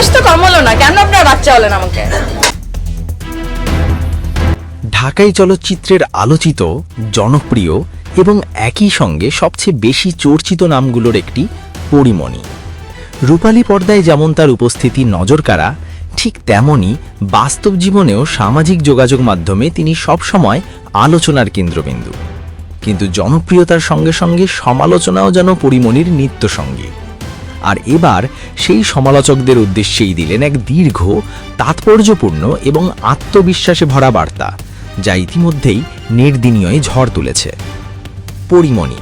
বয়স তো কম হলো না, কেন আপনার বাচ্চা হলেন আমাকে? ঢাকাই চলচ্চিত্রের আলোচিত, জনপ্রিয় এবং একই সঙ্গে সবচেয়ে বেশি চর্চিত নামগুলোর একটি পরিমণি। রূপালী পর্দায় যেমন তার উপস্থিতি নজরকাড়া, ঠিক তেমনই বাস্তব জীবনেও সামাজিক যোগাযোগ মাধ্যমে তিনি সবসময় আলোচনার কেন্দ্রবিন্দু। কিন্তু জনপ্রিয়তার সঙ্গে সঙ্গে সমালোচনাও যেন পরিমণির নিত্যসঙ্গী। আর এবার সেই সমালোচকদের উদ্দেশ্যেই দিলেন এক দীর্ঘ, তাৎপর্যপূর্ণ এবং আত্মবিশ্বাসে ভরা বার্তা, যা ইতিমধ্যেই নির্দিনীয় ঝড় তুলেছে। পরিমণি,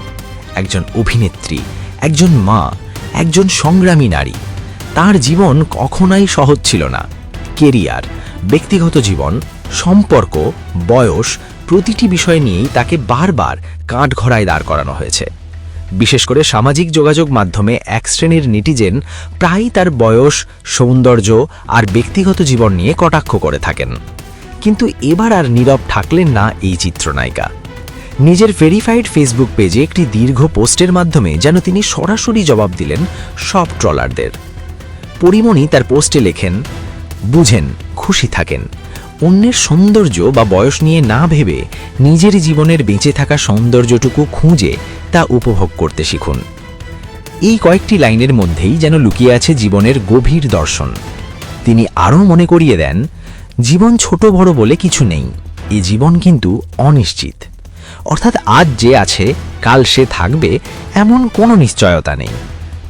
একজন অভিনেত্রী, একজন মা, একজন সংগ্রামী নারী, তার জীবন কখনোই সহজ ছিল না। কেরিয়ার, ব্যক্তিগত জীবন, সম্পর্ক, বয়স প্রতিটি বিষয় নিয়েই তাকে বারবার কাঠঘড়ায় দাঁড় করানো হয়েছে। বিশেষ করে সামাজিক যোগাযোগ মাধ্যমে এক শ্রেণির নেটিজেন প্রায়ই তার বয়স, সৌন্দর্য আর ব্যক্তিগত জীবন নিয়ে কটাক্ষ করে থাকেন। কিন্তু এবার আর নীরব থাকলেন না এই চিত্রনায়িকা। নিজের ভেরিফাইড ফেসবুক পেজে একটি দীর্ঘ পোস্টের মাধ্যমে যেন তিনি সরাসরি জবাব দিলেন সব ট্রলারদের। পরিমণি তার পোস্টে লেখেন, বুঝেন, খুশি থাকেন। অন্যের সৌন্দর্য বা বয়স নিয়ে না ভেবে নিজের জীবনের বেঁচে থাকা সৌন্দর্যটুকু খুঁজে তা উপভোগ করতে শিখুন। এই কয়েকটি লাইনের মধ্যেই যেন লুকিয়ে আছে জীবনের গভীর দর্শন। তিনি আরও মনে করিয়ে দেন, জীবন ছোট বড় বলে কিছু নেই, এ জীবন কিন্তু অনিশ্চিত। অর্থাৎ আজ যে আছে, কাল সে থাকবে, এমন কোনো নিশ্চয়তা নেই।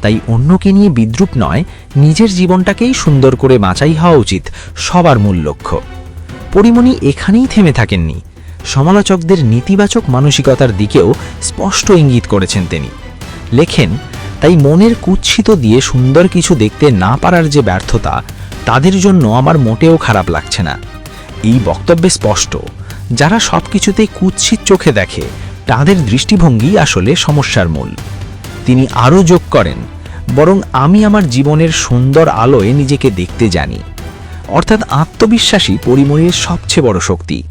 তাই অন্যকে নিয়ে বিদ্রুপ নয়, নিজের জীবনটাকেই সুন্দর করে বাঁচাই হওয়া উচিত, সবার মূল লক্ষ্য। পরিমণি এখানেই থেমে থাকেননি। সমালোচকদের নেতিবাচক মানসিকতার দিকেও স্পষ্ট ইঙ্গিত করেছেন তিনি। লেখেন, তাই মনের কুৎসিত দিয়ে সুন্দর কিছু দেখতে না পারার যে ব্যর্থতা, তাদের জন্য আমার মোটেও খারাপ লাগছে না। এই বক্তব্যে স্পষ্ট, যারা সব কিছুতেই কুৎসিত চোখে দেখে, তাদের দৃষ্টিভঙ্গি আসলে সমস্যার মূল। তিনি আরও যোগ করেন, বরং আমি আমার জীবনের সুন্দর আলোয় নিজেকে দেখতে জানি। অর্থাৎ আত্মবিশ্বাসী পরিমণির সবচেয়ে বড় শক্তি।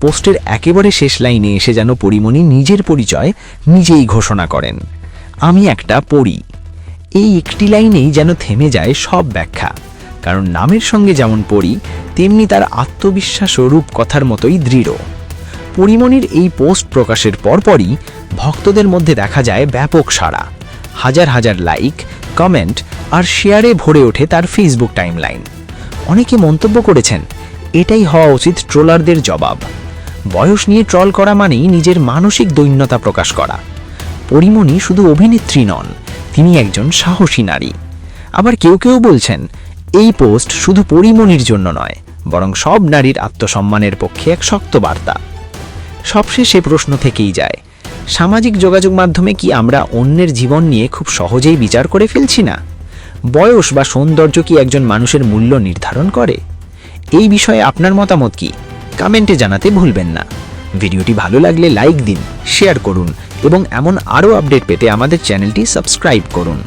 পোস্টের একেবারে শেষ লাইনে এসে যেন পরিমণি নিজের পরিচয় নিজেই ঘোষণা করেন। আমি একটা পড়ি। এই একটি লাইনেই যেন থেমে যায় সব ব্যাখ্যা। কারণ নামের সঙ্গে যেমন পড়ি, তেমনি তার আত্মবিশ্বাস ও রূপকথার মতোই দৃঢ়। পরিমণির এই পোস্ট প্রকাশের পরপরই ভক্তদের মধ্যে দেখা যায় ব্যাপক সাড়া। হাজার হাজার লাইক, কমেন্ট আর শেয়ারে ভরে ওঠে তার ফেসবুক টাইমলাইন। অনেকে মন্তব্য করেছেন, এটাই হওয়া উচিত ট্রোলারদের জবাব। বয়স নিয়ে ট্রল করা মানেই নিজের মানসিক দৈন্যতা প্রকাশ করা। পরিমণি শুধু অভিনেত্রী নন, তিনি একজন সাহসী নারী। আবার কেউ কেউ বলছেন, এই পোস্ট শুধু পরিমণির জন্য নয়, বরং সব নারীর আত্মসম্মানের পক্ষে এক শক্ত বার্তা। সবশেষে প্রশ্ন থেকেই যায়, সামাজিক যোগাযোগ মাধ্যমে কি আমরা অন্যের জীবন নিয়ে খুব সহজেই বিচার করে ফেলছি না? বয়স বা সৌন্দর্য কি একজন মানুষের মূল্য নির্ধারণ করে? এই বিষয়ে আপনার মতামত কি? কমেন্টে জানাতে ভুলবেন না। ভিডিওটি ভালো লাগলে লাইক দিন, শেয়ার করুন এবং এমন আরও আপডেট পেতে আমাদের চ্যানেলটি সাবস্ক্রাইব করুন।